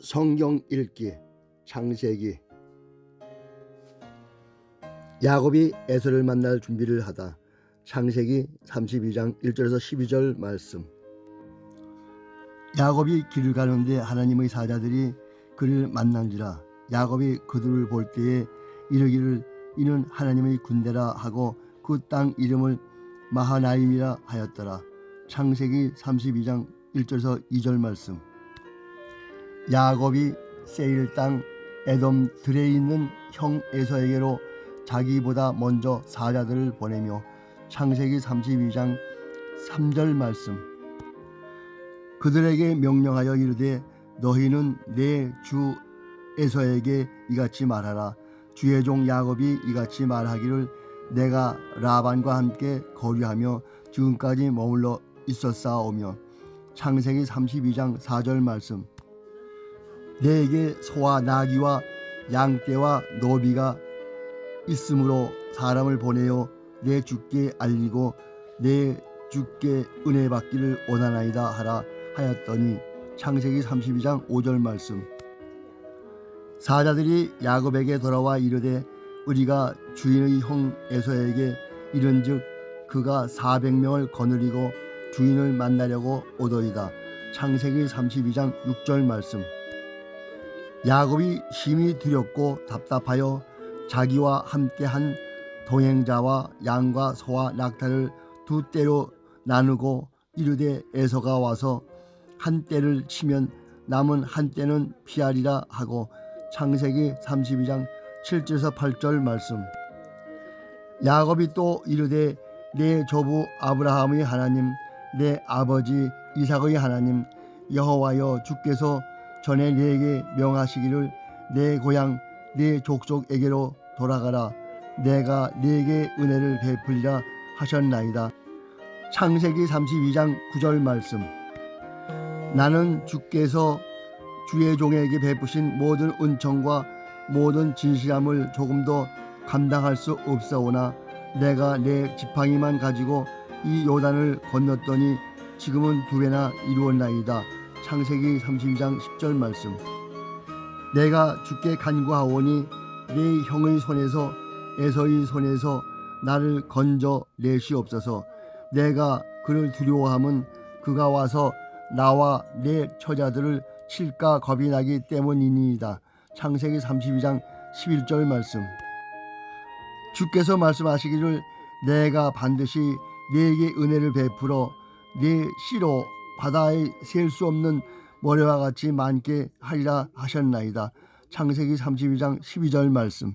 성경 읽기 창세기. 야곱이 에서를 만날 준비를 하다 창세기 32장 1절에서 12절 말씀. 야곱이 길을 가는데 하나님의 사자들이 그를 만난지라 야곱이 그들을 볼 때에 이르기를 이는 하나님의 군대라 하고 그 땅 이름을 마하나임이라 하였더라. 창세기 32장 1절에서 2절 말씀 야곱이 세일 땅 에돔 들에 있는 형 에서에게로 자기보다 먼저 사자들을 보내며 창세기 32장 3절 말씀. 그들에게 명령하여 이르되 너희는 내 주 에서에게 이같이 말하라. 주의 종 야곱이 이같이 말하기를 내가 라반과 함께 거류하며 지금까지 머물러 있었사오며. 창세기 32장 4절 말씀 내게 소와 나귀와 양떼와 노비가 있으므로 사람을 보내어 내 주께 알리고 내 주께 은혜 받기를 원하나이다 하라 하였더니 창세기 32장 5절 말씀. 사자들이 야곱에게 돌아와 이르되 우리가 주인의 형 에서에게 이른즉 그가 400명을 거느리고 주인을 만나려고 오더이다. 창세기 32장 6절 말씀 야곱이 심히 두렵고 답답하여 자기와 함께한 동행자와 양과 소와 낙타를 두 떼로 나누고 이르되 에서가 와서 한 떼를 치면 남은 한 떼는 피하리라 하고 창세기 32장 7절에서 8절 말씀. 야곱이 또 이르되 내 조부 아브라함의 하나님 내 아버지 이삭의 하나님 여호와여 주께서 전에 내게 명하시기를 내 고향 내 족속에게로 돌아가라. 내가 내게 은혜를 베풀리라 하셨나이다. 창세기 32장 9절 말씀. 나는 주께서 주의 종에게 베푸신 모든 은총과 모든 진실함을 조금도 감당할 수 없사오나 내가 내 지팡이만 가지고 이 요단을 건넜더니 지금은 두 배나 이루었나이다. 창세기 32장 10절 말씀. 내가 주께 간구하오니 내 형의 손에서 에서의 손에서 나를 건져 내시옵소서. 내가 그를 두려워함은 그가 와서 나와 내 처자들을 칠까 겁이 나기 때문이니이다. 창세기 32장 11절 말씀. 주께서 말씀하시기를 내가 반드시 네게 은혜를 베풀어 네 씨로 바다에 셀 수 없는 모래와 같이 많게 하리라 하셨나이다. 창세기 32장 12절 말씀.